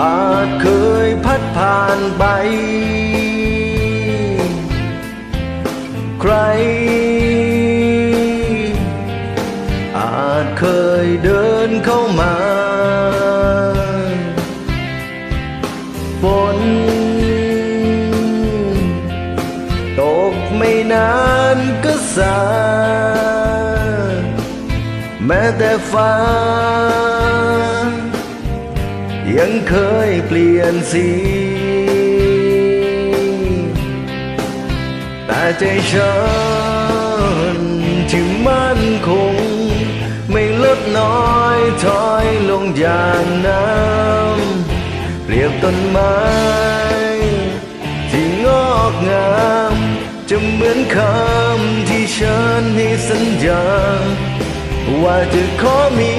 อาจเคยพัดผ่านไป ใคร อาจเคยเดินเข้ามาฝนตกไม่นานก็สา แม้แต่ฟ้า ยังเคยเปลี่ยนสี แต่ใจฉันที่มั่นคง ไม่ลดน้อยถอยลงอย่างน้ำเปรียบต้นไม้ ที่งอกงามจะเหมือนคำที่ฉันให้สัญญา ว่าจะขอมี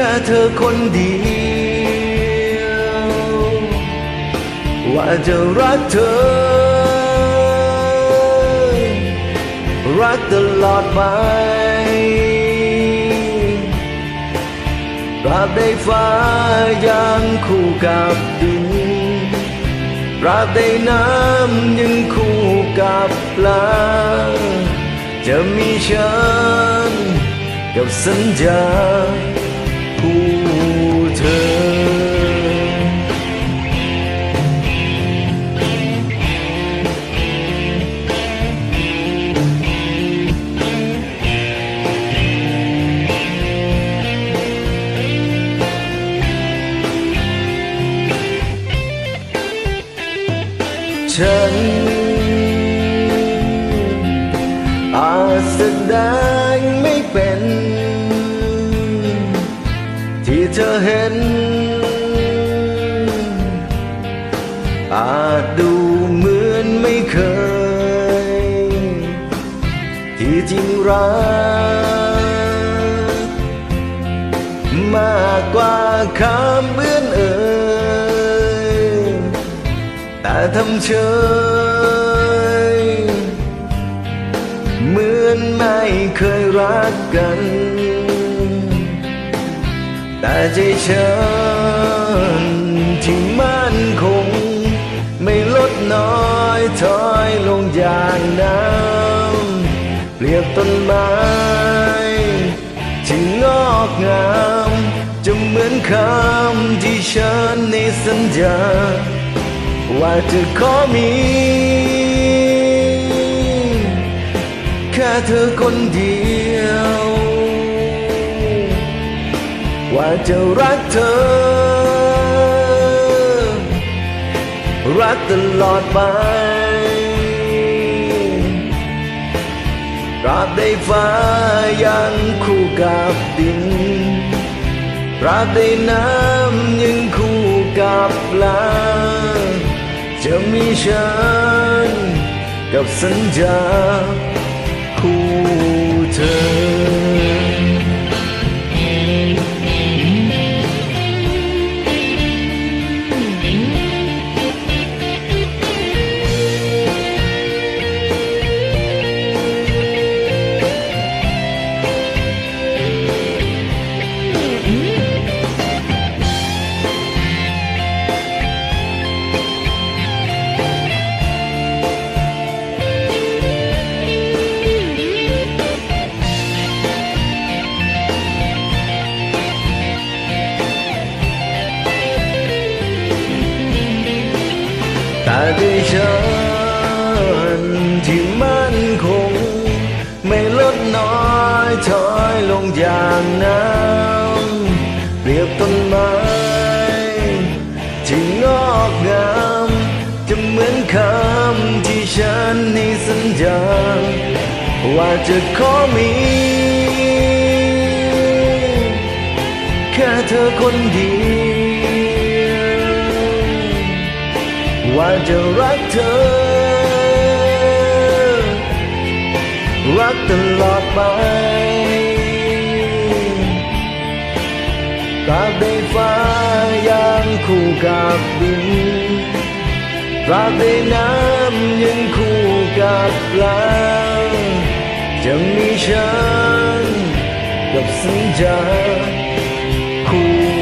ค่เธอคนเดียว ว่าจะรักเธอ รักตลอดไปตราบใดฟ้ายังคู่กับดินตราบใดน้ำยังคู่กับปลา จะมีฉันกับสัญญา ฉัน อาจแสดงไม่เป็น ที่เธอเห็น อาจดูเหมือนไม่เคย ที่จริงรัก มากกว่าคำเอื้อ ทำเฉยเหมือนไม่เคยรักกัน แต่ใจฉันที่มั่นคง ไม่ลดน้อยถอยลงอย่างน้ำเปรียบต้นไม้ที่งอกงาม จะเหมือนคำที่ฉันในสัญญา ว่าจะขอมี แค่เธอคนเดียว ว่าจะรักเธอ รักตลอดไปตราบใดฟ้ายังคู่กับดินตราบใดน้ำยังคู่กับลา จะมีฉันกับสัญญาคู่เธอ ด้วยฉันที่มั่นคง ไม่ลดน้อยถอยลงอย่างน้ำเปรียบต้นไม้ที่งอกงามจะเหมือนคำที่ฉันให้สัญญา ว่าจะขอมีแค่เธอคนเดียว ว่าจะรักเธอ รักตลอดไปตราบใดฟ้ายังคู่กับดินตราบใดน้ำยังคู่กับปลาจะมีฉันกับสัญญาคู่